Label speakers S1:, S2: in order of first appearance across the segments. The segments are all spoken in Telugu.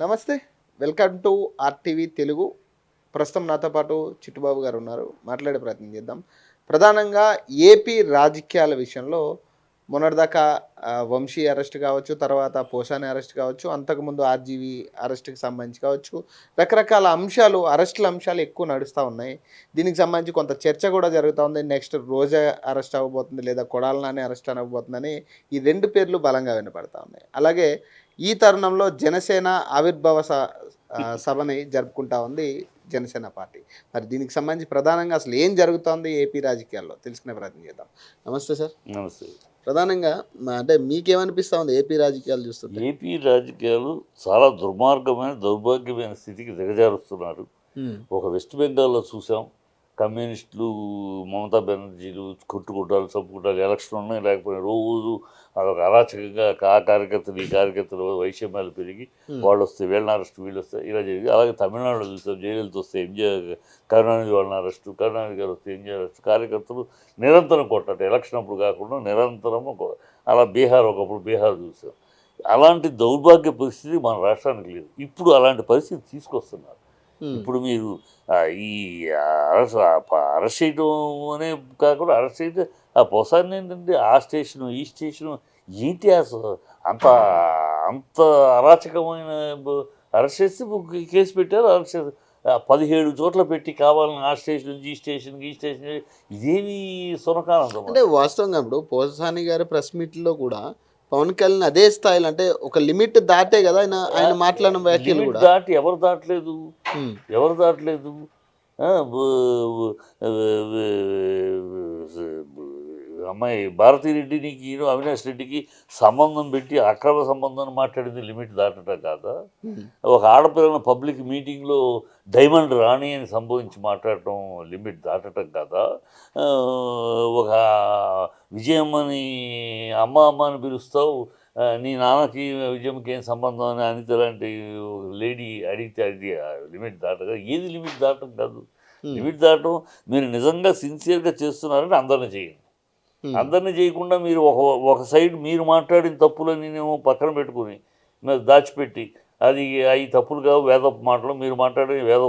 S1: నమస్తే వెల్కమ్ టు ఆర్టీవీ తెలుగు. ప్రస్తుతం నాతో పాటు చిట్టుబాబు గారు ఉన్నారు. మాట్లాడే ప్రయత్నం చేద్దాం. ప్రధానంగా ఏపీ రాజకీయాల విషయంలో మొన్నటిదాకా వంశీ అరెస్ట్ కావచ్చు తర్వాత పోషాని అరెస్ట్ కావచ్చు అంతకుముందు ఆర్జీవీ అరెస్ట్కి సంబంధించి కావచ్చు రకరకాల అంశాలు అరెస్టుల అంశాలు ఎక్కువ నడుస్తూ ఉన్నాయి. దీనికి సంబంధించి కొంత చర్చ కూడా జరుగుతూ ఉంది. నెక్స్ట్ రోజా అరెస్ట్ అవ్వబోతుంది లేదా కొడాలనాని అరెస్ట్ అవ్వబోతుందని ఈ రెండు పేర్లు బలంగా వినపడతా ఉన్నాయి. అలాగే ఈ తరుణంలో జనసేన ఆవిర్భావ సభని జరుపుకుంటా ఉంది జనసేన పార్టీ. మరి దీనికి సంబంధించి ప్రధానంగా అసలు ఏం జరుగుతోంది ఏపీ రాజకీయాల్లో? తెలుసుకునే ప్రయత్నం చేద్దాం. నమస్తే సార్.
S2: నమస్తే.
S1: ప్రధానంగా అంటే మీకేమనిపిస్తా ఉంది ఏపీ రాజకీయాలు చూస్తుంటే?
S2: ఏపీ రాజకీయాలు చాలా దుర్మార్గమైన దౌర్భాగ్యమైన స్థితికి దిగజారుస్తున్నారు. ఒక వెస్ట్ బెంగాల్లో చూసాం. కమ్యూనిస్టులు మమతా బెనర్జీలు కొట్టుకుంటారు చంపుకుంటారు ఎలక్షన్ ఉన్నాయి లేకపోతే రోజు అదొక అరాచకంగా ఆ కార్యకర్తలు ఈ కార్యకర్తలు వైషమ్యాలు పెరిగి వాళ్ళు వస్తే వీళ్ళని అరెస్ట్ వీళ్ళు వస్తే ఇలా జరిగింది. అలాగే తమిళనాడులో చూసాం జైలుతో వస్తే ఎంజాయ్ కరుణానిధి వాళ్ళని అరెస్ట్ కరుణానిధి గారు వస్తే ఎంజాయ్ అరెస్ట్. కార్యకర్తలు నిరంతరం కొట్టట ఎలక్షన్ అప్పుడు కాకుండా నిరంతరం అలా బీహార్ ఒకప్పుడు బీహార్ చూసాం. అలాంటి దౌర్భాగ్య పరిస్థితి మన రాష్ట్రానికి లేదు. ఇప్పుడు అలాంటి పరిస్థితి తీసుకొస్తున్నారు. ఇప్పుడు మీరు ఈ అరెస్ట్ అరెస్ట్ చేయడం అనే కాకుండా అరెస్ట్ అయితే ఆ పొసాన్ని ఏంటంటే ఆ స్టేషను ఈ స్టేషను ఏంటి అసలు అంత అంత అరాచకమైన అరెస్ట్ చేస్తే కేసు పెట్టారు. అరెస్ట్ చేస్తారు పదిహేడు చోట్ల పెట్టి కావాలని ఆ స్టేషన్ నుంచి ఈ స్టేషన్కి ఈ స్టేషన్ ఇదేమి సునకానందం
S1: అంటే వాస్తవంగా ఇప్పుడు పోసాని గారి ప్రెస్ మీట్లో కూడా పవన్ కళ్యాణ్ అదే స్థాయిలో అంటే ఒక లిమిట్ దాటే కదా ఆయన ఆయన మాట్లాడిన వ్యాఖ్యలు కూడా.
S2: దాటి ఎవరు దాటలేదు? ఎవరు దాటలేదు? అమ్మాయి భారతిరెడ్డి నీకు ఈయన అవినాష్ రెడ్డికి సంబంధం పెట్టి అక్రమ సంబంధం మాట్లాడింది లిమిట్ దాటట కాదా? ఒక ఆడపిల్లని పబ్లిక్ మీటింగ్లో డైమండ్ రాణి అని సంభవించి మాట్లాడటం లిమిట్ దాటటం కాదా? ఒక విజయమ్మని అమ్మ అమ్మ అని పిలుస్తావు నీ నాన్నకి విజయంకి ఏం సంబంధం అని అనిత లాంటి లేడీ అడిగితే అది లిమిట్ దాటగా ఏది లిమిట్ దాటం కాదు. లిమిట్ దాటం మీరు నిజంగా సిన్సియర్గా చేస్తున్నారని అందరిని చేయండి అందరిని చేయకుండా మీరు ఒక ఒక సైడ్ మీరు మాట్లాడిన తప్పులని నేను పక్కన పెట్టుకుని దాచిపెట్టి అది అవి తప్పులు కావు వేద మాటలు మీరు మాట్లాడిన వేద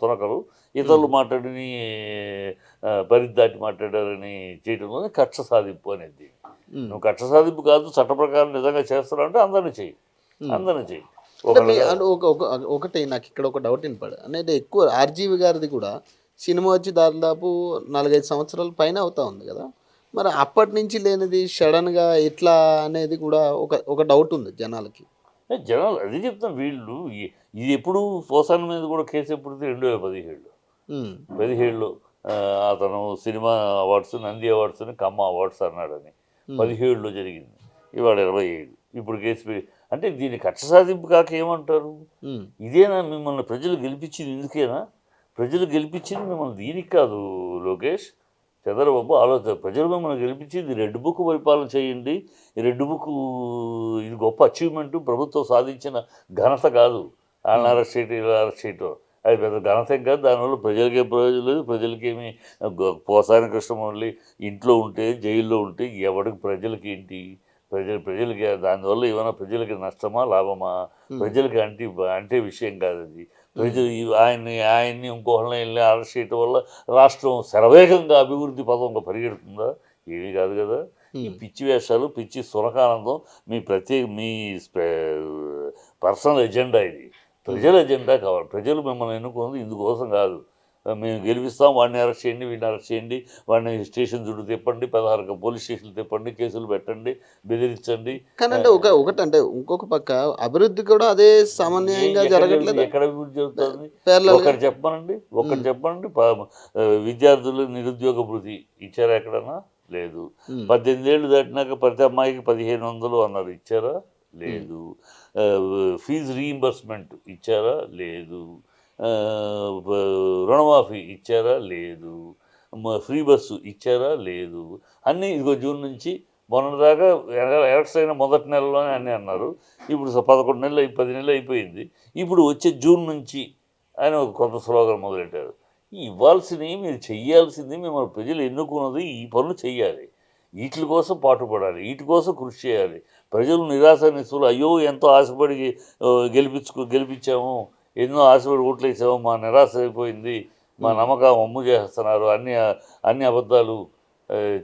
S2: తునకలు ఇతరులు మాట్లాడిన ఆ, పరిదాటి మాట్లాడారని చేయడం వల్ల కక్ష సాధింపు అనేది. నువ్వు కక్ష సాధింపు కాదు చట్ట ప్రకారం నిజంగా చేస్తున్నావు అంటే అందరిని చెయ్యి.
S1: ఉమ్.
S2: అందరిని
S1: ఒక ఒకటి నాకు ఇక్కడ ఒక డౌట్ వినపడు. అనేది ఎక్కువ ఆర్జీవి గారిది కూడా సినిమా వచ్చి దాదాపు నాలుగైదు సంవత్సరాల పైన అవుతా ఉంది కదా? మరి అప్పటి నుంచి లేనిది సడన్గా ఎట్లా అనేది కూడా ఒక ఒక డౌట్ ఉంది జనాలకి.
S2: జనాలు అది చెప్తాను వీళ్ళు ఇది ఎప్పుడు పోసాన్ మీద కూడా కేసు ఎప్పుడు రెండు వేల పదిహేడులో.
S1: ఉమ్,
S2: పదిహేడులో అతను సినిమా అవార్డ్స్ నంది అవార్డ్స్ని కమ్మ అవార్డ్స్ అన్నాడని. పదిహేడులో జరిగింది ఇవాళ ఇరవై ఏడు. ఇప్పుడు కేసు అంటే దీని కక్ష సాధింపు కాక ఏమంటారు? ఇదేనా మిమ్మల్ని ప్రజలు గెలిపించింది? ఇందుకేనా ప్రజలు గెలిపించింది మిమ్మల్ని దీనికి కాదు లోకేష్. చంద్రబాబు ఆలోచన. ప్రజలు మిమ్మల్ని గెలిపించింది రెడ్ బుక్ పరిపాలన చేయండి. ఈ రెడ్ బుక్ ఇది గొప్ప అచీవ్మెంట్ ప్రభుత్వం సాధించిన ఘనత కాదు. వాళ్ళని అరెస్ట్ చేయటం ఇలా అరెస్ట్ చేయటం అది పెద్ద ఘనత కాదు. దానివల్ల ప్రజలకేం ప్రయోజనం లేదు. ప్రజలకేమి పోసాని కృష్ణమురళి ఇంట్లో ఉంటే జైల్లో ఉంటే ఎవరికి ప్రజలకి ఏంటి? ప్రజలు ప్రజలకి దానివల్ల ఏమైనా ప్రజలకి నష్టమా లాభమా?
S1: ఉమ్,
S2: ప్రజలకి అంటే అంటే విషయం కాదు అది ఆయన్ని ఆయన్ని ఇంకోళ్ళని వెళ్ళి అరెస్ట్ చేయటం వల్ల రాష్ట్రం శరవేగంగా అభివృద్ధి పదంగా పరిగెడుతుందా? ఏమీ కాదు కదా. ఈ పిచ్చి వేషాలు పిచ్చి సునకానందం మీ ప్రత్యేక మీ పర్సనల్ ఎజెండా ఇది. ప్రజల ఎజెండా కావాలి. ప్రజలు మిమ్మల్ని ఎన్నుకుంది ఇందుకోసం కాదు. మేము గెలిపిస్తాం వాడిని అరెస్ట్ చేయండి వీడిని అరెస్ట్ చేయండి వాడిని స్టేషన్ చుట్టూ తిప్పండి పదహారు పోలీస్ స్టేషన్లు తిప్పండి కేసులు పెట్టండి బెదిరించండి.
S1: కానీ అంటే ఒక ఒకటి ఇంకొక పక్క అభివృద్ధి కూడా అదే సమన్వయంగా
S2: ఎక్కడ
S1: జరగట్లేదు.
S2: ఎక్కడ అభివృద్ధి జరుగుతుంది? ఒకటి చెప్పనండి ఒకటి ఆ, విద్యార్థులు నిరుద్యోగ భృతి ఇచ్చారా ఎక్కడన్నా? లేదు. పద్దెనిమిది ఏళ్ళు దాటినాక ప్రతి అమ్మాయికి పదిహేను వందలు అన్నారు ఇచ్చారా? లేదు. ఫీజు రీయింబర్స్మెంట్ ఇచ్చారా? లేదు. రుణమాఫీ ఇచ్చారా లేదు. ఫ్రీ బస్సు ఇచ్చారా లేదు. అన్నీ ఇదిగో జూన్ నుంచి మొన్నదాకా ఎల- ఎలక్షన్ అయిన మొదటి నెలలోనే అన్నీ అన్నారు. ఇప్పుడు పదకొండు నెలలు పది నెలలు అయిపోయింది. ఇప్పుడు వచ్చే జూన్ నుంచి ఆయన ఒక కొత్త స్లోగన్ మొదలెట్టారు. ఇవ్వాల్సినవి మీరు చెయ్యాల్సింది మిమ్మల్ని ప్రజలు ఎన్నుకున్నది ఈ పనులు చేయాలి వీటి కోసం పాటుపడాలి. వీటి కోసం కృషి చేయాలి. ప్రజలు నిరాశ నిస్సులు అయ్యో ఎంతో ఆశపడి ఆ, గెలిపించుకు గెలిపించాము. ఎన్నో ఆశపడి ఓట్లు వేసాము మా నిరాశ అయిపోయింది మా నమ్మకం అమ్ము చేస్తున్నారు అన్ని అన్ని అబద్ధాలు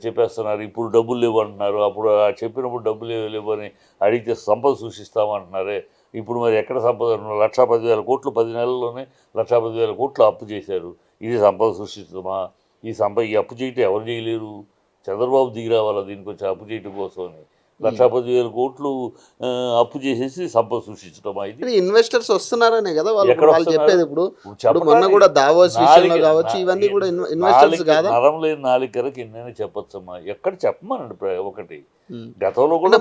S2: చెప్పేస్తున్నారు ఇప్పుడు డబ్బులు లేవు అంటున్నారు అప్పుడు చెప్పినప్పుడు డబ్బులు లేవు లేవు అని అడిగితే సంపద సృష్టిస్తామంటున్నారే. ఇప్పుడు మరి ఎక్కడ సంపద లక్షా పదివేల కోట్లు పది నెలల్లోనే లక్షా పదివేల కోట్లు అప్పు చేశారు. ఇది సంపద సృష్టిస్తామా? ఈ సంపద ఈ అప్పు చేయటం ఎవరు చేయలేరు? చంద్రబాబు దిగి రావాలా దీనికి వచ్చి అప్పు చేయటం కోసం అని లక్షా పదివేల కోట్లు ఆ, అప్పు చేసేసి సంపద సృష్టించడమా ఇది.
S1: ఇన్వెస్టర్స్ వస్తున్నారనే కదా వాళ్ళు? చెప్పేది ఇప్పుడు. మొన్న కూడా దావోస్ విషయంలో కావచ్చు ఇవన్నీ కూడా ఇన్వెస్టర్స్ కాదా?
S2: నరం లేని నాలుకరకు ఎన్నైనా చెప్పొచ్చమ్మా. ఎక్కడ చెప్పమనండి ఒకటి. గతంలో కూడా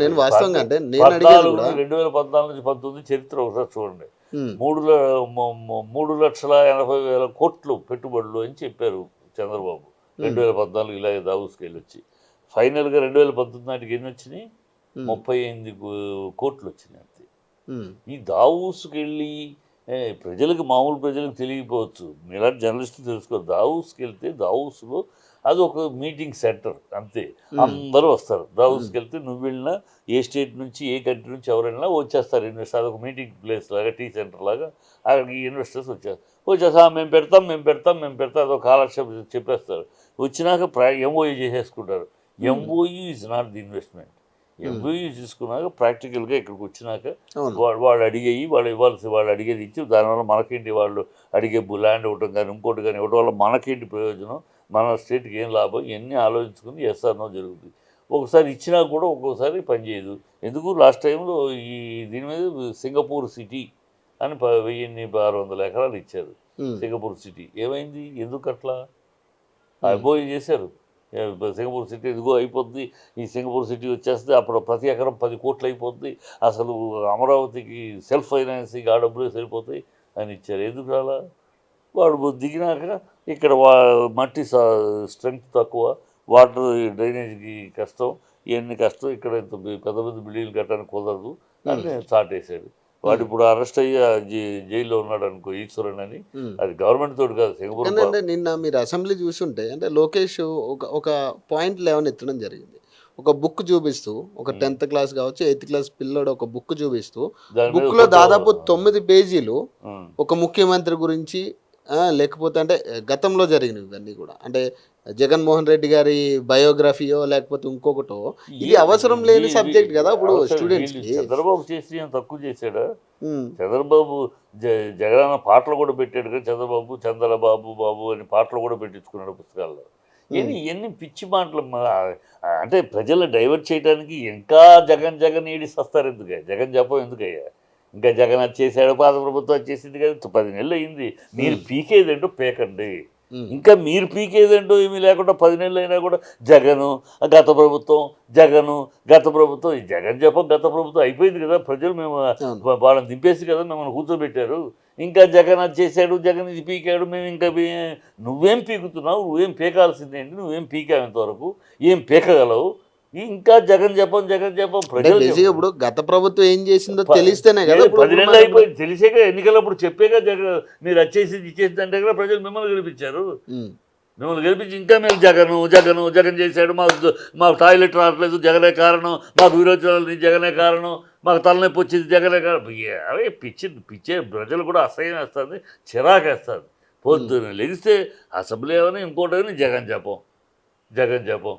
S1: నేను వాస్తవంగా అంటే
S2: రెండు వేల పద్నాలుగు నుంచి పంతొమ్మిది చరిత్ర ఒకసారి చూడండి. మూడు మూడు లక్షల ఎనభై వేల కోట్లు పెట్టుబడులు అని చెప్పారు చంద్రబాబు. రెండు వేల పద్నాలుగు ఇలా దావుస్కి వెళ్ళి వచ్చి ఫైనల్గా రెండు వేల పంతొమ్మిది నాటికి ఎన్ని వచ్చినాయి ముప్పై ఎనిమిది కోట్లు వచ్చినాయి అంతే. ఈ దావూస్కి వెళ్ళి ప్రజలకు మామూలు ప్రజలకు తెలియకపోవచ్చు. మీలాంటి జర్నలిస్టులు తెలుసుకో దావూస్కి వెళ్తే దావూస్లో అది ఒక మీటింగ్ సెంటర్ అంతే. అందరూ వస్తారు. దావూస్కి వెళ్తే నువ్వు వెళ్ళినా ఏ స్టేట్ నుంచి ఏ కంట్రీ నుంచి ఎవరు వెళ్ళినా వచ్చేస్తారు ఇన్వెస్టర్ అది ఒక మీటింగ్ ప్లేస్ లాగా టీ సెంటర్ లాగా. అక్కడికి ఇన్వెస్టర్స్ వచ్చారు వచ్చేసా మేము పెడతాం మేము పెడతాం మేము పెడతాం అదొక కాలక్షేపం చెప్పేస్తారు. వచ్చినాక ప్రా MOU చేసేసుకుంటారు. MOU is not the investment MOU తీసుకున్నాక ప్రాక్టికల్గా ఇక్కడికి వచ్చినాక వాడు వాడు అడిగేవి వాళ్ళు ఇవ్వాల్సి వాళ్ళు అడిగేది ఇచ్చి దానివల్ల మనకేంటి వాళ్ళు అడిగే ల్యాండ్ ఇవ్వటం కానీ ఇంకోటి కానీ ఇవ్వటం వల్ల మనకేంటి ప్రయోజనం? మన స్టేట్కి ఏం లాభం? ఇవన్నీ ఆలోచించుకుని ఎస్ఆర్నో జరుగుతుంది ఒకసారి ఇచ్చినా కూడా ఒక్కోసారి పనిచేయదు ఎందుకు? లాస్ట్ టైంలో ఈ దీని మీద సింగపూర్ సిటీ అని ప- వెయ్యిన్ని ఆరు వందల ఎకరాలు ఇచ్చారు.
S1: ఉమ్,
S2: సింగపూర్ సిటీ ఏమైంది? ఎందుకు అట్లా అయిపోయి చేశారు. ఏ, సింగపూర్ సిటీ ఇదిగో అయిపోద్ది ఈ సింగపూర్ సిటీ వచ్చేస్తే అప్పుడు ప్రతి ఎకరం పది కోట్లు అయిపోద్ది. అసలు అమరావతికి సెల్ఫ్ ఫైనాన్సింగ్ ఆ డబ్బులే సరిపోతాయి అని ఇచ్చారు. ఎందుకు రాలా వాడు దిగినాక ఇక్కడ వా మట్టి స్ట్రెంగ్త్ తక్కువ వాటర్ డ్రైనేజ్కి కష్టం ఇవన్నీ కష్టం ఇక్కడ ఇంత పెద్ద పెద్ద బిల్డింగ్లు కట్టడానికి కుదరదు అని స్టార్ట్ వేసాడు వాడు ఇప్పుడు అరెస్ట్ అయ్యి జైల్లో ఉన్నాడు అనుకో ఈశ్వరన్ అని. అది గవర్నమెంట్ తోటి కాదు సింగపూర్
S1: నిన్న మీరు అసెంబ్లీ చూస్తుంటే అంటే లోకేష్ ఒక ఒక పాయింట్ లెవెన్ ఎత్తడం జరిగింది ఒక బుక్ చూపిస్తూ ఒక టెన్త్ క్లాస్ కావచ్చు ఎయిత్ క్లాస్ పిల్లోడు ఒక బుక్ చూపిస్తూ
S2: బుక్లో
S1: దాదాపు తొమ్మిది పేజీలు. ఒక ముఖ్యమంత్రి గురించి లేకపోతే అంటే గతంలో జరిగినవి ఇవన్నీ కూడా అంటే జగన్మోహన్ రెడ్డి గారి బయోగ్రఫీయో లేకపోతే ఇంకొకటో ఇది అవసరం లేని సబ్జెక్ట్ కదా ఇప్పుడు స్టూడెంట్స్
S2: చంద్రబాబు చేసి తక్కువ చేశాడా? చంద్రబాబు జ జగనన్న పాటలు కూడా పెట్టాడు కదా చంద్రబాబు చంద్రబాబు బాబు అని పాటలు కూడా పెట్టించుకున్నాడు పుస్తకాల్లో. ఎన్ని ఎన్ని పిచ్చి మాటలు అంటే ప్రజలు డైవర్ట్ చేయడానికి ఇంకా జగన్ జగన్ ఏడిస్తారు ఎందుకు జగన్ చెప్పం ఎందుకయ్యా? ఇంకా జగన్ అది చేశాడు పాత ప్రభుత్వం అది చేసింది కదా పది నెలలు అయింది. మీరు పీకేదేంటో పేకండి. ఇంకా మీరు పీకేదంటూ ఏమీ లేకుండా పది నెలలు అయినా కూడా జగను గత ప్రభుత్వం జగను గత ప్రభుత్వం ఈ జగన్ చెప్ప గత ప్రభుత్వం అయిపోయింది కదా. ప్రజలు మేము వాళ్ళని దింపేసి కదా మిమ్మల్ని కూర్చోబెట్టారు. ఇంకా జగన్ అది చేశాడు జగన్ ఇది పీకాడు మేము ఇంకా నువ్వేం పీకుతున్నావు నువ్వేం పీకాల్సిందేంటి నువ్వేం పీకావు ఇంతవరకు ఏం పీకగలవు? ఇంకా జగన్ చెప్పం జగన్ చెప్పం
S1: అంటే
S2: ప్రజలు.
S1: ఇప్పుడు గత ప్రభుత్వం ఏం చేసిందో తెలిస్తేనే కదా
S2: పది నెలలు అయిపోయింది. తెలిసేగా ఎన్నికలప్పుడు చెప్పేగా జగన్ మీరు వచ్చేసి ఇచ్చేసి అంటే కదా ప్రజలు మిమ్మల్ని గెలిపించారు. మిమ్మల్ని గెలిపించి ఇంకా మీరు జగను జగను జగన్ చేశాడు. మాకు మాకు టాయిలెట్ రావట్లేదు జగనే కారణం. మాకు విరోచనాలు జగనే కారణం. మాకు తలనొప్పి వచ్చింది జగనే కారణం. అవే పిచ్చి పిచ్చే ప్రజలు కూడా అసహ్యం వేస్తుంది చిరాకు వేస్తుంది. పొద్దున్న లెగిస్తే అసెంబ్లీ ఏమైనా ఇంకోటి జగన్ చెప్పం జగన్ చెప్పం.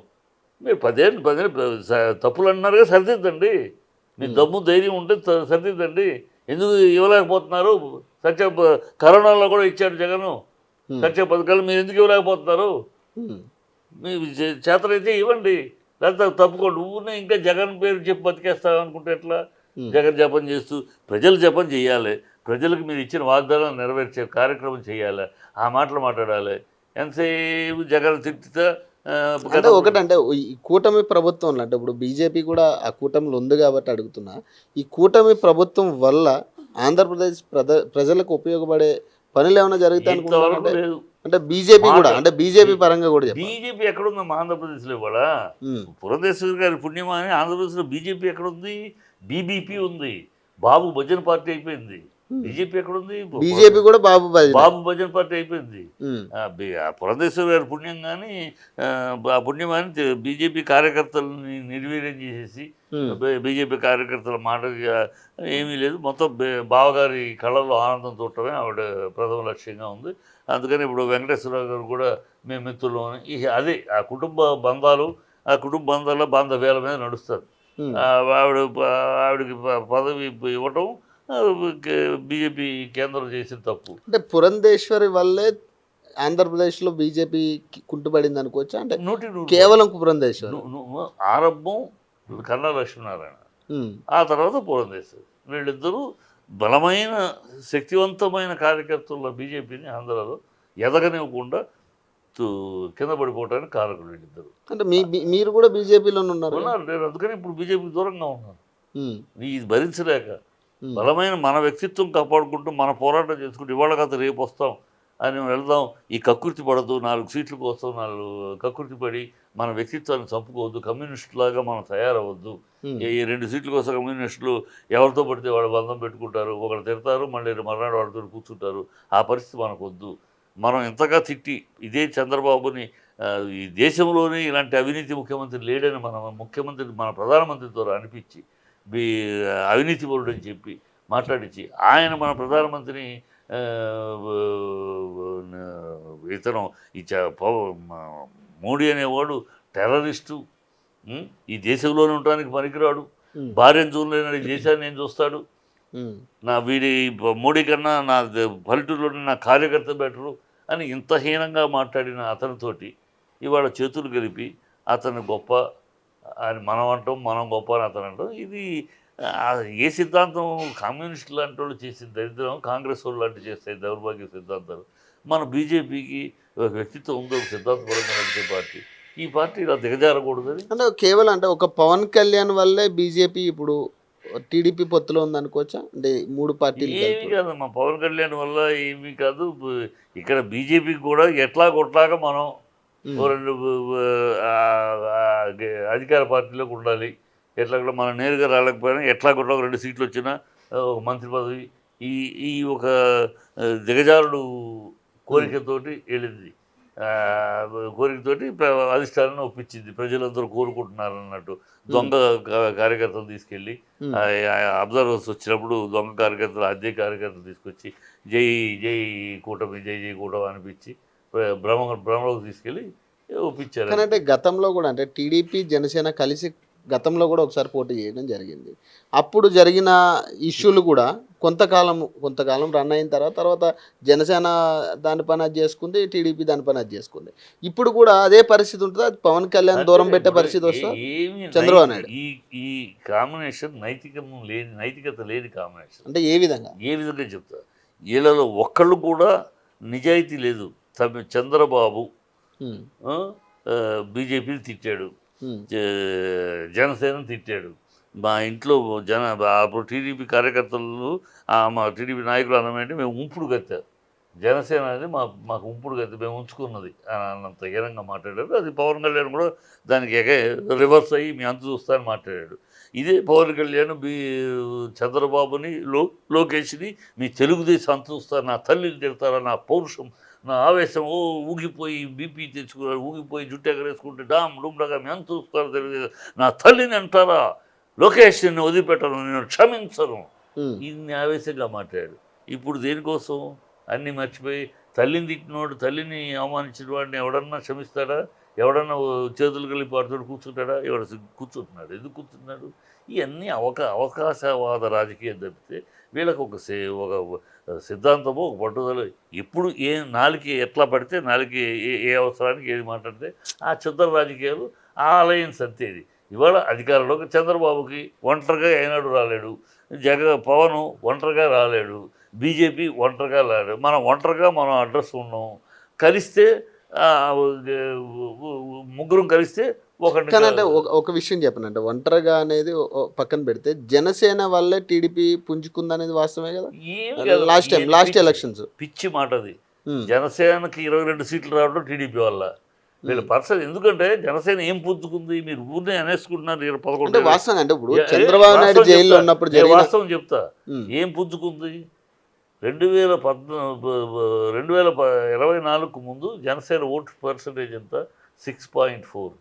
S2: మీరు పదేళ్ళు పదేళ్ళు తప్పులు అన్నారుగా సరిదిద్దండి. మీ దమ్ము ధైర్యం ఉంటే సరిదిద్దండి. ఎందుకు ఇవ్వలేకపోతున్నారు? సత్య కరోనాలో కూడా ఇచ్చాడు జగను. సత్య పథకాలు మీరు ఎందుకు ఇవ్వలేకపోతున్నారు? మీ చే- చేతనైతే ఇవ్వండి. లేకపోతే తప్పుకోండి. ఊరినే ఇంకా జగన్ పేరు చెప్పి బతికేస్తావు అనుకుంటే ఎట్లా. జగన్ జపం చేస్తూ ప్రజలు జపం చేయాలి. ప్రజలకు మీరు ఇచ్చిన వాగ్దానం నెరవేర్చే కార్యక్రమం చేయాలి. ఆ మాటలు మాట్లాడాలి. ఎంతసేపు జగన్ తిట్టితే
S1: అంటే ఒకటంటే ఈ కూటమి ప్రభుత్వంలో అంటే ఇప్పుడు బీజేపీ కూడా ఆ కూటమిలో ఉంది కాబట్టి అడుగుతున్నా. ఈ కూటమి ప్రభుత్వం వల్ల ఆంధ్రప్రదేశ్ ప్రద- ప్రజలకు ఉపయోగపడే పనులు ఏమైనా జరుగుతాయి అంటే బీజేపీ కూడా అంటే బీజేపీ పరంగా కూడా
S2: బీజేపీ ఎక్కడుందమ్మా ఆంధ్రప్రదేశ్లో ఇవాళ? పురంధేశ్వరి గారి పుణ్యమా అని ఆంధ్రప్రదేశ్లో బీజేపీ ఎక్కడ ఉంది బీబీపీ ఉంది. బాబు భజన పార్టీ అయిపోయింది. బీజేపీ ఎక్కడుంది?
S1: బీజేపీ కూడా బాబు
S2: బాబు భజన పార్టీ అయిపోయింది. ఆ పురంధేశ్వరి గారి పుణ్యం కానీ ఆ పుణ్యం కానీ బీజేపీ కార్యకర్తలని నిర్వీర్యం చేసేసి బీ- బీజేపీ కార్యకర్తల మాట ఏమీ లేదు. మొత్తం బావగారి కళ్ళల్లో ఆనందం చూడటమే ఆవిడ ప్రథమ లక్ష్యంగా ఉంది. అందుకని ఇప్పుడు వెంకటేశ్వరరావు గారు కూడా మేము మిత్రులు అని అదే ఆ కుటుంబ బంధాలు ఆ కుటుంబ బంధాల బాంధవ్యాల మీద నడుస్తారు. ఆవిడ ఆవిడకి పదవి ఇవ్వటం బీజేపీ కేంద్రం చేసిన తప్పు.
S1: అంటే పురంధేశ్వరి వల్లే ఆంధ్రప్రదేశ్లో బీజేపీ కుంటుపడింది అనుకోవచ్చా? అంటే
S2: నూటి
S1: కేవలం పురంధేశ్వరి.
S2: ఆరంభం కన్నా లక్ష్మీనారాయణ. ఆ తర్వాత పురంధేశ్వరి. వీళ్ళిద్దరూ బలమైన శక్తివంతమైన కార్యకర్తల బీజేపీని ఆంధ్రాలో ఎదగనివ్వకుండా కింద పడిపోవడానికి కారకులు వీళ్ళిద్దరు.
S1: అంటే మీ మీరు కూడా బీజేపీలోనే ఉన్నారు.
S2: నేను అందుకని ఇప్పుడు బీజేపీ దూరంగా ఉన్నాను. ఇది భరించలేక బలమైన మన వ్యక్తిత్వం కాపాడుకుంటూ మన పోరాటం చేసుకుంటూ ఇవాళ కాదు రేపు వస్తాం అని వెళ్దాం. ఈ కకృతి పడదు నాలుగు సీట్ల కోసం నాలుగు కకృతి పడి మన వ్యక్తిత్వాన్ని చంపుకోవద్దు కమ్యూనిస్టులాగా మనం తయారవద్దు ఈ రెండు సీట్ల కోసం కమ్యూనిస్టులు ఎవరితో పడితే వాళ్ళు బంధం పెట్టుకుంటారు ఒకరు తిడతారు మళ్ళీ మర్నాడు వాళ్ళతో కూర్చుంటారు. ఆ పరిస్థితి మనకు వద్దు మనం ఎంతగా తిట్టి ఇదే చంద్రబాబుని ఈ దేశంలోనే ఇలాంటి అవినీతి ముఖ్యమంత్రి లేడని మన ముఖ్యమంత్రి మన ప్రధానమంత్రి ద్వారా అనిపించి అవినీతి పరుడు అని చెప్పి మాట్లాడించి ఆయన మన ప్రధానమంత్రిని ఇతను మోడీ అనేవాడు టెర్రరిస్టు? ఈ దేశంలోనే ఉండడానికి పనికిరాడు. భార్యను చూడలేని ఈ దేశాన్ని ఏం చూస్తాడు. నా వీడి మోడీ కన్నా నా పల్లెటూరులోని నా కార్యకర్త బెటరు అని ఇంత హీనంగా మాట్లాడిన అతనితోటి ఇవాళ చేతులు కలిపి అతను గొప్ప అని మనం అంటాం మనం గొప్ప అని అతను అంటాం. ఇది ఏ సిద్ధాంతం కమ్యూనిస్ట్ లాంటి వాళ్ళు చేసే దరిద్రం కాంగ్రెస్ వాళ్ళు లాంటి చేస్తాయి దౌర్భాగ్య సిద్ధాంతాలు? మన బీజేపీకి ఒక వ్యక్తిత్వం ఉంది ఒక సిద్ధాంతపరంగా నడిచే పార్టీ. ఈ పార్టీ ఇలా దిగజారకూడదని
S1: అంటే కేవలం అంటే ఒక పవన్ కళ్యాణ్ వల్లే బీజేపీ ఇప్పుడు టీడీపీ పొత్తులో ఉంది అనుకోవచ్చా అంటే మూడు పార్టీలు
S2: ఏమీ. కాదు మా పవన్ కళ్యాణ్ వల్ల ఏమీ కాదు. ఇక్కడ బీజేపీకి కూడా ఎట్లా కొట్లాగా మనం రెండు అధికార పార్టీలోకి ఉండాలి. ఎట్లా కూడా మనం నేరుగా రాలేకపోయినా ఎట్లా కూడా ఒక రెండు సీట్లు వచ్చినా ఒక మంత్రి పదవి ఈ ఈ ఒక దిగజారుడు కోరికతోటి వెళ్ళింది. ఆ, కోరికతోటి అధిష్టానాన్ని ఒప్పించింది. ప్రజలందరూ కోరుకుంటున్నారు అన్నట్టు దొంగ కార్యకర్తలు తీసుకెళ్ళి అబ్జర్వర్స్ వచ్చినప్పుడు దొంగ కార్యకర్తలు అద్దె కార్యకర్తలు తీసుకొచ్చి జై జై కూటమి జై జై కూటమి అనిపించి భ్రమ భ్రమలోకి తీసుకెళ్ళి ఒప్పించారు?
S1: కానీ అంటే గతంలో కూడా అంటే టీడీపీ జనసేన కలిసి గతంలో కూడా ఒకసారి పోటీ చేయడం జరిగింది. అప్పుడు జరిగిన ఇష్యూలు కూడా కొంతకాలం కొంతకాలం రన్ అయిన తర్వాత తర్వాత జనసేన దాని పని అది చేసుకుంది టీడీపీ దాని పని అది చేసుకుంది. ఇప్పుడు కూడా అదే పరిస్థితి ఉంటుంది. అది పవన్ కళ్యాణ్ దూరం పెట్టే పరిస్థితి వస్తా
S2: ఏ- ఏమీ
S1: చంద్రబాబు నాయుడు.
S2: ఈ ఈ కాంబినేషన్ నైతికం లేని నైతికత లేని కాంబినేషన్.
S1: అంటే ఏ విధంగా?
S2: ఏ విధంగా చెప్తా వీళ్ళలో ఒక్కళ్ళు కూడా నిజాయితీ లేదు. తమ చంద్రబాబు బీజేపీని తిట్టాడు.
S1: ఉమ్,
S2: జ- జనసేన తిట్టాడు. మా ఇంట్లో జన అప్పుడు టీడీపీ కార్యకర్తలు మా టీడీపీ నాయకులు అన్నమేంటి మేము ఉంపుడు గత్తారు జనసేన అనేది మా మాకు ఉంపుడు గత్తి మేము ఉంచుకున్నది. అని అన్నంత హీనంగా మాట్లాడారు. అది పవన్ కళ్యాణ్ కూడా దానికి ఎగ రివర్స్ అయ్యి మీ అంత చూస్తానని మాట్లాడాడు. ఇదే పవన్ కళ్యాణ్ బీ చంద్రబాబుని లో లోకేష్ని మీ తెలుగుదేశం అంత చూస్తారు నా తల్లిని తిడతారా నా పౌరుషం నా ఆవేశం ఓ ఊగిపోయి బీపీ తెచ్చుకున్నాడు ఊగిపోయి జుట్టు ఎగరేసుకుంటే డామ్ డుమ్డగా మేము ఎంత చూస్తారు తెలియదు నా తల్లిని అంటారా? లోకేష్ నిన్ను వదిలిపెట్టను నేను క్షమించను. ఇన్ని ఆవేశంగా మాట్లాడాడు ఇప్పుడు దేనికోసం? అన్నీ మర్చిపోయి తల్లిని తిట్టినోడు తల్లిని అవమానించిన వాడిని ఎవడన్నా క్షమిస్తాడా? ఎవడన్నా చేతులు కలిపి వాడితో కూర్చుంటాడా? ఎవడు కూర్చుంటున్నాడు? ఎందుకు కూర్చున్నాడు ఇవన్నీ అవకా అవకాశవాద రాజకీయం తప్పితే వీళ్ళకి ఒక సే ఒక సిద్ధాంతము ఒక పట్టుదల. ఇప్పుడు ఏ నాలుగు ఎట్లా పడితే నాలుగు ఏ ఏ అవసరానికి ఏది మాట్లాడితే ఆ చిత్ర రాజకీయాలు ఆ అలయన్స్ అంతేది ఇవాళ అధికారంలోకి చంద్రబాబుకి ఒంటరిగా ఏనాడు రాలేడు. జగ పవన్ ఒంటరిగా రాలేడు. బీజేపీ ఒంటరిగా రాలేడు. మనం ఒంటరిగా మనం అడ్రస్ ఉన్నాం. కలిస్తే ముగ్గురం కలిస్తే
S1: అంటే ఒక విషయం చెప్పనంటే ఒంటరిగా అనేది పక్కన పెడితే జనసేన వల్లే టీడీపీ పుంజుకుందనేది వాస్తవమే కదా. లాస్ట్ టైం లాస్ట్ ఎలక్షన్స్
S2: పిచ్చి మాట అది. జనసేనకి ఇరవై రెండు సీట్లు రావడం టీడీపీ వల్ల. వీళ్ళ పర్సన్ ఎందుకంటే జనసేన ఏం పుంజుకుంది? మీరు ఊరినే అనేసుకుంటున్నారు పదకొండు
S1: వాస్తవంగా అంటే ఇప్పుడు చంద్రబాబు నాయుడు
S2: వాస్తవం
S1: జైల్లో. ఉన్నప్పుడు
S2: వాస్తవం చెప్తా.
S1: ఉమ్,
S2: ఏం పుంజుకుంది? రెండు వేల పద్నా రెండు వేల ఇరవై నాలుగుకు ముందు జనసేన ఓటు పర్సంటేజ్ ఎంత? సిక్స్ పాయింట్ ఫోర్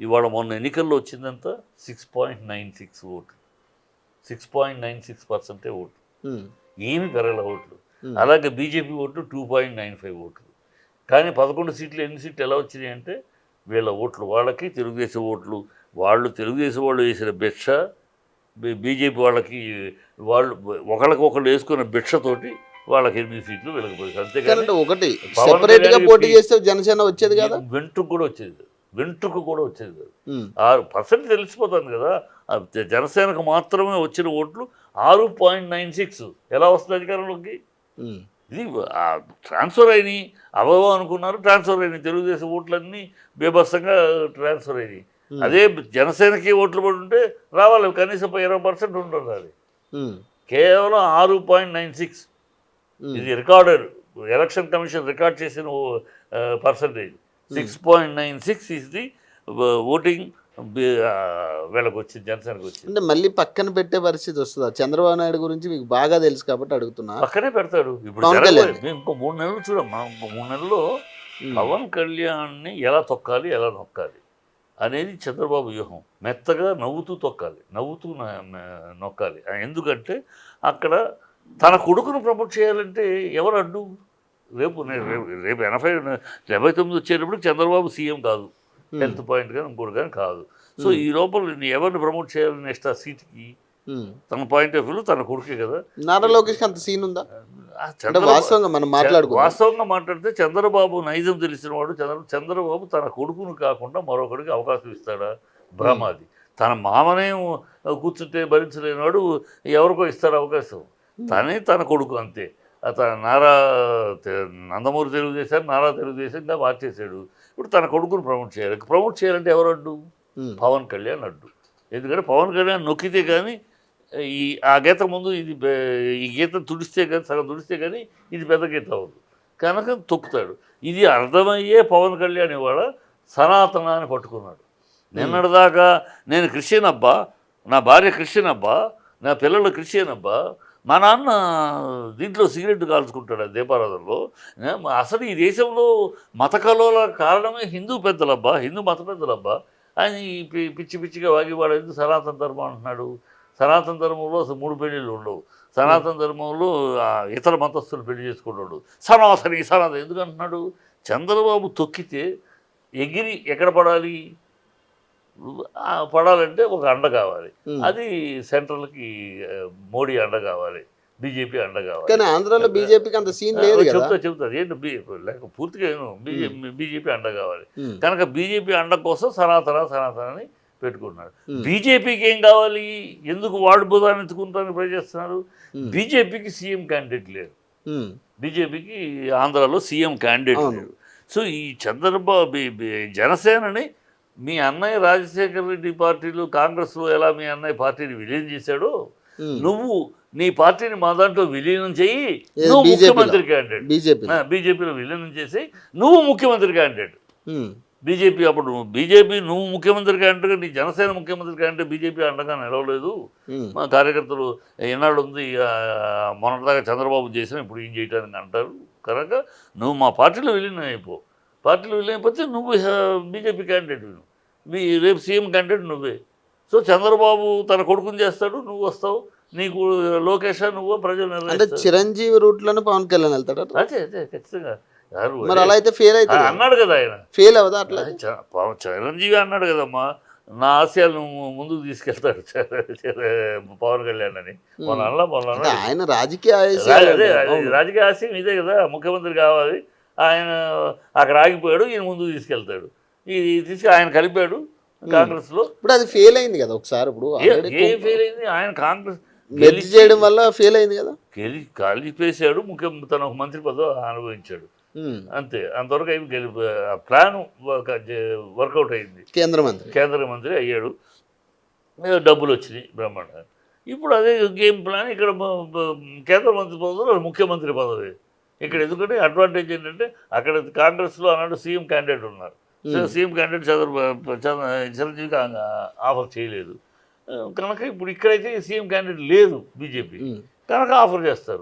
S2: ఇవాళ మొన్న ఎన్నికల్లో వచ్చిందంత six point nine six vote six point nine six పర్సెంటే ఓటు
S1: ఉమ్,
S2: ఏమి పెరగల ఓట్లు.
S1: Hmm.
S2: అలాగే బీజేపీ ఓట్లు టూ పాయింట్ నైన్ ఫైవ్ ఓట్లు. కానీ పదకొండు సీట్లు ఎన్ని సీట్లు ఎలా వచ్చినాయి అంటే వీళ్ళ ఓట్లు వాళ్ళకి తెలుగుదేశం ఓట్లు వాళ్ళు తెలుగుదేశం వాళ్ళు వేసిన భిక్ష బీజేపీ వాళ్ళకి వాళ్ళు ఒకళ్ళకి ఒకళ్ళు వేసుకున్న భిక్షతోటి వాళ్ళకి ఎనిమిది సీట్లు వీళ్ళకి పోయి అంతేగాని
S1: కరెక్ట్ ఒకటి. పోటీ చేస్తే జనసేన వచ్చేది కదా?
S2: వెంట్రుకు కూడా వచ్చేది. కాదు. వెంట్రుకు కూడా వచ్చేది కాదు. ఆరు పర్సెంట్ తెలిసిపోతుంది కదా జనసేనకు మాత్రమే వచ్చిన ఓట్లు ఆరు పాయింట్ నైన్ సిక్స్. ఎలా వస్తుంది అధికారంలోకి? ఇది ట్రాన్స్ఫర్ అయినాయి. అవో అనుకున్నారు ట్రాన్స్ఫర్ అయినాయి. తెలుగుదేశం ఓట్లన్నీ బేబస్సంగా ట్రాన్స్ఫర్ అయినాయి. అదే జనసేనకి ఓట్లు పడి ఉంటే రావాలి. కనీసం ఇరవై పర్సెంట్ ఉండాలి
S1: ఉమ్,
S2: కేవలం ఆరు పాయింట్ నైన్ సిక్స్. ఇది రికార్డెడ్. ఎలక్షన్ కమిషన్ రికార్డ్ చేసిన percentage. Six point nine six is the voting వీళ్ళకి వచ్చింది జనసేనకు వచ్చింది.
S1: అంటే మళ్ళీ పక్కన పెట్టే పరిస్థితి వస్తుందా. చంద్రబాబు నాయుడు గురించి మీకు బాగా తెలుసు కాబట్టి అడుగుతున్నా.
S2: పక్కనే పెడతాడు. ఇప్పుడు
S1: కళ్యాణ్.
S2: ఇంకో మూడు నెలలు చూడమ్మా ఇంకో మూడు నెలల్లో
S1: ఉమ్,
S2: పవన్ కళ్యాణ్ని ఎలా తొక్కాలి ఎలా నొక్కాలి అనేది చంద్రబాబు వ్యూహం. మెత్తగా నవ్వుతూ తొక్కాలి. నవ్వుతూ నొక్కాలి. ఎందుకంటే అక్కడ తన కొడుకును ప్రమోట్ చేయాలంటే ఎవరు అడ్డు? రేపు రేపు ఎనభై డెబ్బై తొమ్మిది వచ్చేటప్పుడు చంద్రబాబు సీఎం కాదు. హెల్త్ పాయింట్ కానీ ఇంకోటి కానీ కాదు. సో ఈ లోపల ఎవరిని ప్రమోట్ చేయాలి నెక్స్ట్ ఆ సీట్కి. తన పాయింట్ ఆఫ్ వ్యూలో తన కొడుకే కదా.
S1: నారా లోకేష్ అంత సీన్ ఉందా? వాస్తవంగా మనం మాట్లాడుకుందాం.
S2: వాస్తవంగా మాట్లాడితే చంద్రబాబు నైజం తెలిసిన వాడు. చంద్ర చంద్రబాబు తన కొడుకును కాకుండా మరొకడికి అవకాశం ఇస్తాడా? భ్రమాది తన మామనే కూర్చుంటే భరించలేనివాడు ఎవరికో ఇస్తాడు అవకాశం. తనే తన కొడుకు అంతే. అతను నారా నందమూరి తెలుగుదేశం నారా తెలుగుదేశంగా మార్చేశాడు. ఇప్పుడు తన కొడుకును ప్రమోట్ చేయాలి. ప్రమోట్ చేయాలంటే ఎవరు అడ్డు? పవన్ కళ్యాణ్ అడ్డు. ఎందుకంటే పవన్ కళ్యాణ్ నొక్కితే కానీ ఈ ఆ గీత ముందు ఇది ఈ గీత తుడిస్తే కానీ సగం తుడిస్తే కానీ ఇది పెద్ద గీత అవ్వదు. కనుక తొక్కుతాడు. ఇది అర్థమయ్యే పవన్ కళ్యాణ్ ఇవాళ సనాతనాన్ని పట్టుకున్నాడు. నిన్నటిదాకా నేను క్రిస్టియన్ అబ్బా నా భార్య క్రిస్టియన్ అబ్బా నా పిల్లలు క్రిస్టియన్ అబ్బా మా నాన్న దీంట్లో సిగరెట్ కాల్చుకుంటాడు ఆ దీపారాధనలో. అసలు ఈ దేశంలో మత కలోల కారణమే హిందూ పెద్దలబ్బా హిందూ మత పెద్దలబ్బా. ఆయన పి- పిచ్చి పిచ్చిగా వాగివాడు ఎందుకు సనాతన ధర్మం అంటున్నాడు? సనాతన ధర్మంలో అసలు మూడు పెళ్ళిళ్ళు ఉండవు. సనాతన ధర్మంలో ఇతర మతస్థులు పెళ్ళి చేసుకుంటాడు సనాతని సనాతన ఎందుకు అంటున్నాడు? చంద్రబాబు తొక్కితే ఎగిరి ఎక్కడ పడాలి? పడాలంటే ఒక అండ కావాలి. అది సెంట్రల్కి మోడీ అండ కావాలి బీజేపీ అండ కావాలి.
S1: కానీ ఆంధ్రాలో బీజేపీకి అంత సీన్ లేదు
S2: చెప్తా చెప్తా ఏంటి లేక పూర్తిగా ఏను బీజేపీ అండ కావాలి. కనుక బీజేపీ అండ కోసం సనాతన సనాతన అని పెట్టుకున్నారు బీజేపీకి ఏం కావాలి? ఎందుకు వాడు బుధాన్ని ఎత్తుకుంటానికి ట్రై చేస్తున్నారు?
S1: ఉమ్,
S2: బీజేపీకి సీఎం క్యాండిడేట్ లేరు. బీజేపీకి ఆంధ్రాలో సీఎం క్యాండిడేట్. లేరు. సో ఈ చంద్రబాబు జనసేనని మీ అన్నయ్య రాజశేఖర రెడ్డి పార్టీలో కాంగ్రెస్లో ఎలా మీ అన్నయ్య పార్టీని విలీనం చేశాడో. నువ్వు నీ పార్టీని మా దాంట్లో విలీనం
S1: ఏది?
S2: నువ్వు? ముఖ్యమంత్రి క్యాండిడేట్
S1: బీజేపీ
S2: బీజేపీలో విలీనం చేసి నువ్వు ముఖ్యమంత్రి క్యాండిడేట్ బీజేపీ అప్పుడు బీజేపీ నువ్వు ముఖ్యమంత్రి క్యాండిడేట్ నీ జనసేన ముఖ్యమంత్రి క్యాండిడేట్ బీజేపీ అండగా నిలవలేదు. మా కార్యకర్తలు ఎన్నాడు ఉంది మొన్నటిదాకా చంద్రబాబు చేసిన ఇప్పుడు ఏం చేయడానికి అంటారు. కనుక నువ్వు మా పార్టీలో విలీనం అయిపో. పార్టీలో అయిపోతే నువ్వు బీజేపీ క్యాండిడేట్ నువ్వు. మీ రేపు సీఎం క్యాండిడేట్ నువ్వే. సో చంద్రబాబు తన కొడుకుని చేస్తాడు నువ్వు వస్తావు. నీకు లోకేష్ నువ్వు ప్రజలు
S1: అంటే. చిరంజీవి రూట్లోనే పవన్ కళ్యాణ్ వెళ్తాడు
S2: అదే అదే ఖచ్చితంగా.
S1: మరి అలా అయితే ఫెయిల్ అవుతుంది
S2: అన్నాడు కదా ఆయన.
S1: ఫెయిల్ అవుదా అట్లా?
S2: పవన్ చిరంజీవి అన్నాడు కదమ్మా నా ఆశయాలు ముందుకు తీసుకెళ్తాడు పవన్ కళ్యాణ్ అని. మొన్న అలా మొన్న
S1: అంటే
S2: అన్నాడు.
S1: ఆయన రాజకీయ.
S2: రాజకీయ ఆశయం ఇదే కదా ముఖ్యమంత్రి కావాలి. ఆయన అక్కడ ఆగిపోయాడు ఈయన ముందుకు తీసుకెళ్తాడు. ఇది తీసుకు ఆయన కలిపాడు కాంగ్రెస్లో.
S1: ఇప్పుడు అది ఫెయిల్ అయింది కదా ఒకసారి ఇప్పుడు
S2: ఏ- ఫెయిల్ అయింది? ఆయన కాంగ్రెస్ గెలిచి-
S1: చేయడం వల్ల ఫెయిల్ అయింది కదా?
S2: గెలి కలిపేశాడు ముఖ్య తన ఒక మంత్రి పదవి అనుభవించాడు. అంతే అంతవరకు అయి గెలి ఆ ప్లాన్ వర్కౌట్ అయింది.
S1: కేంద్ర మంత్రి.
S2: కేంద్ర మంత్రి అయ్యాడు. డబ్బులు వచ్చినాయి బ్రహ్మాండంగా. ఇప్పుడు అదే గేమ్ ప్లాన్ ఇక్కడ కేంద్ర మంత్రి పదవిలో ముఖ్యమంత్రి పదవి. ఇక్కడ ఎందుకంటే అడ్వాంటేజ్ ఏంటంటే అక్కడ కాంగ్రెస్లో అన్నాడు సీఎం క్యాండిడేట్ ఉన్నారు. సీఎం క్యాండిడేట్ చంద్ర చిరంజీవికి ఆఫర్ చేయలేదు. కనుక ఇప్పుడు ఇక్కడైతే సీఎం క్యాండిడేట్ లేదు బీజేపీ. కనుక ఆఫర్ చేస్తారు.